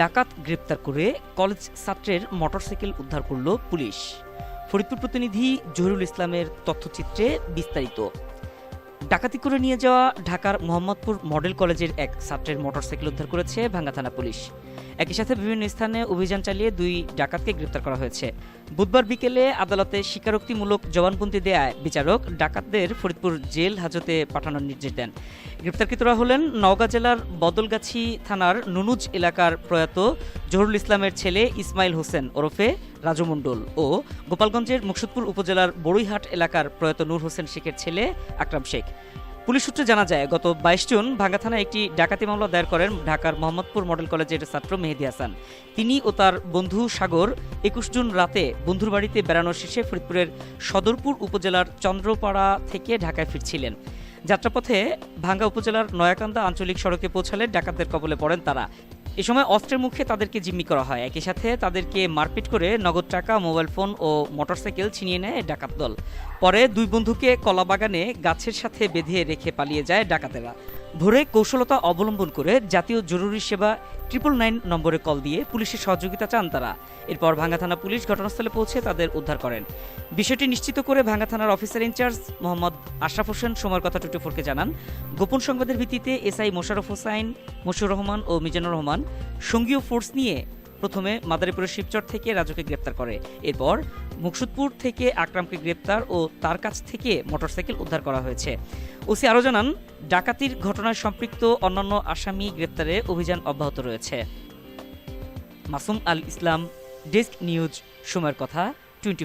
ডাকাত গ্রেপ্তার করে কলেজ ছাত্রের মোটরসাইকেল উদ্ধার করল পুলিশ। ফরিদপুর প্রতিনিধি জহিরুল ইসলামের তথ্যচিত্রে বিস্তারিত। ডাকাতি করে নিয়ে যাওয়া ঢাকার মোহাম্মদপুর মডেল কলেজের এক ছাত্রের মোটরসাইকেল উদ্ধার করেছে ভাঙ্গা থানা পুলিশ। একই সাথে বিভিন্ন স্থানে অভিযান চালিয়ে দুই ডাকাতকে গ্রেপ্তার করা হয়েছে। বুধবার বিকেলে আদালতে স্বীকারোক্তিমূলক জবানবন্দি দেয়ায় বিচারক ডাকাতদের ফরিদপুর জেল হাজতে পাঠানোর নির্দেশ দেন। গ্রেপ্তারকৃতরা হলেন নওগাঁ জেলার বদলগাছি থানার নুনুজ এলাকার প্রয়াত জহুরুল ইসলামের ছেলে ইসমাইল হোসেন ওরফে রাজু মণ্ডল ও গোপালগঞ্জের মুকসুদপুর উপজেলার বড়ুইহাট এলাকার প্রয়াত নূর হোসেন শেখের ছেলে আকরাম শেখ। পুলিশ সূত্রে জানা যায়, গত বাইশ জুন ভাঙ্গা থানায় একটি ডাকাতি মামলা দায়ের করেন ঢাকার মোহাম্মদপুর মডেল কলেজের ছাত্র মেহেদি হাসান। তিনি ও তার বন্ধু সাগর একুশ জুন রাতে বন্ধুর বাড়িতে বেড়ানোর শেষে ফরিদপুরের সদরপুর উপজেলার চন্দ্রপাড়া থেকে ঢাকায় ফিরছিলেন। যাত্রাপথে ভাঙ্গা উপজেলার নয়াকান্দা আঞ্চলিক সড়কে পৌঁছালে ডাকাতদের কবলে পড়েন তারা। এ সময় অস্ত্রের মুখে তাদেরকে জিম্মি করা হয়। একই সাথে তাদেরকে মারপিট করে নগদ টাকা, মোবাইল ফোন ও মোটরসাইকেল ছিনিয়ে নেয় ডাকাত দল। পরে দুই বন্ধুকে কলাবাগানে গাছের সাথে বেঁধে রেখে পালিয়ে যায় ডাকাতেরা। ভোরে কৌশলতা অবলম্বন করে জাতীয় জরুরি সেবা ট্রিপল নাইন নম্বরে কল দিয়ে পুলিশের সহযোগিতা চান তারা। এরপর ভাঙ্গা থানা পুলিশ ঘটনাস্থলে পৌঁছে তাদের উদ্ধার করেন। বিষয়টি নিশ্চিত করে ভাঙ্গা থানার officer in charge Mohammad Ashraf Hossain সময়ের কথা টুটে ফোরকে জানান, গোপন সংবাদের ভিত্তিতে এসআই মোশারফ হোসাইন মশুর রহমান ও মিজানুর রহমান সঙ্গীয় ফোর্স নিয়ে প্রথমে মাদারীপুরের শিবচর থেকে রাজুকে গ্রেপ্তার করে। এরপর মুকসুদপুর থেকে আকরামকে গ্রেপ্তার ও তার কাছ থেকে মোটরসাইকেল উদ্ধার করা হয়েছে। ওসি আরও জানান, ডাকাতির ঘটনায় সম্পৃক্ত অন্যান্য আসামি গ্রেপ্তারে অভিযান অব্যাহত রয়েছে। মাসুম আল ইসলাম, ডেস্ক নিউজ, সময়ের কথা, টোয়েন্টি